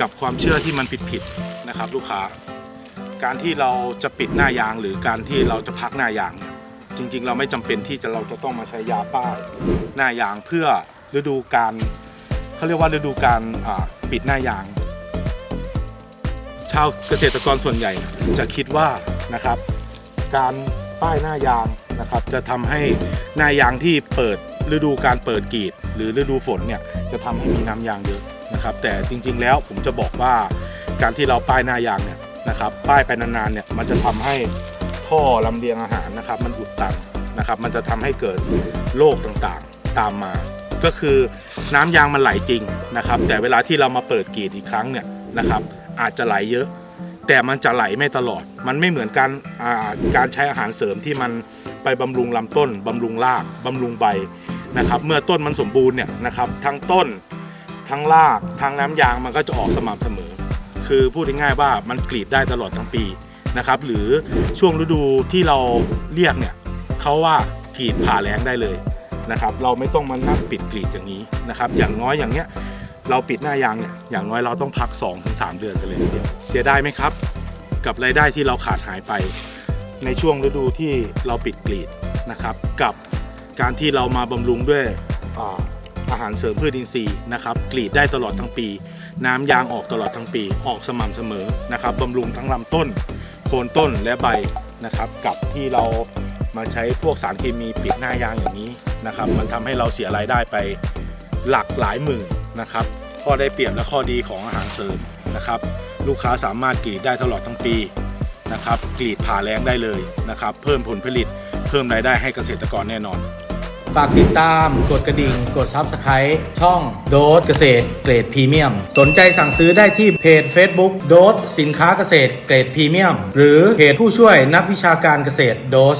กับความเชื่อที่มันผิดๆนะครับ ลูกค้า การที่เราจะปิดหน้ายางหรือการที่เราจะพักหน้ายางเนี่ยจริง ๆ เราไม่จำเป็นที่จะเราจะต้องมาใช้ยาป้ายหน้ายางเพื่อฤดูการเขาเรียกว่าฤดูการปิดหน้ายาง ชาวเกษตรกรส่วนใหญ่จะคิดว่านะครับ การป้ายหน้ายางนะครับ จะทำให้หน้ายางที่เปิดฤดูการเปิดกรีด หรือฤดูฝนเนี่ยจะทำให้มีน้ำยางเยอะ นะครับ แต่จริงๆแล้วผมจะบอกว่าการที่เราป้ายหน้ายางเนี่ยนะครับ ป้ายไปนานๆเนี่ยมันจะทำให้ท่อลำเลียงอาหารนะครับ มันอุดตันนะครับ มันจะทำให้เกิดโรคต่างๆตามมา ก็คือน้ำยางมันไหลจริงนะครับ แต่เวลาที่เรามาเปิดกรีดอีกครั้งเนี่ยนะครับ อาจจะไหลเยอะ แต่มันจะไหลไม่ตลอด มันไม่เหมือนการการใช้อาหารเสริมที่มันไปบำรุงลำต้นบำรุงรากบำรุงใบนะครับ เมื่อต้นมันสมบูรณ์เนี่ยนะครับ ทั้งต้น ทั้งรากทั้งน้ำยางมันก็จะออกสม่ำเสมอ คือพูดง่ายๆว่ามันกรีดได้ตลอดทั้งปีนะครับ หรือช่วงฤดูที่เราเรียกเนี่ยเขาว่าขีดผ่าแล้งได้เลยนะครับ เราไม่ต้องมานั่งปิดกรีดอย่างนี้นะครับ อย่างน้อยอย่างเนี้ยเราปิดหน้ายางเนี่ยอย่างน้อยเราต้องพัก 2-3 เดือนกันเลยทีเดียวเสียดายไหมครับ กับรายได้ที่เราขาดหายไป ในช่วงฤดูที่เราปิดกรีดนะครับ กับการที่เรามาบำรุงด้วย อาหารเสริมพืชอินทรีย์นะครับกรีดได้ตลอดทั้งปี น้ำยางออกตลอดทั้งปี ออกสม่ำเสมอนะครับบำรุงทั้งลำต้น โคนต้นและใบนะครับ กับที่เรามาใช้พวกสารเคมีปิดหน้ายางอย่างนี้นะครับ มันทำให้เราเสียรายได้ไปหลักหลายหมื่นนะครับข้อได้เปรียบและข้อดีของอาหารเสริมนะครับ ลูกค้าสามารถกรีดได้ตลอดทั้งปีนะครับกรีดผ่าแรงได้เลยนะครับ เพิ่มผลผลิต เพิ่มรายได้ให้เกษตรกรแน่นอน ฝากติดตามกดกระดิ่ง กด Subscribe ช่องโดสเกษตรเกรดพรีเมียม สนใจสั่งซื้อได้ที่เพจ Facebook โดสสินค้าเกษตรเกรดพรีเมียม หรือเพจผู้ช่วยนักวิชาการเกษตรโดส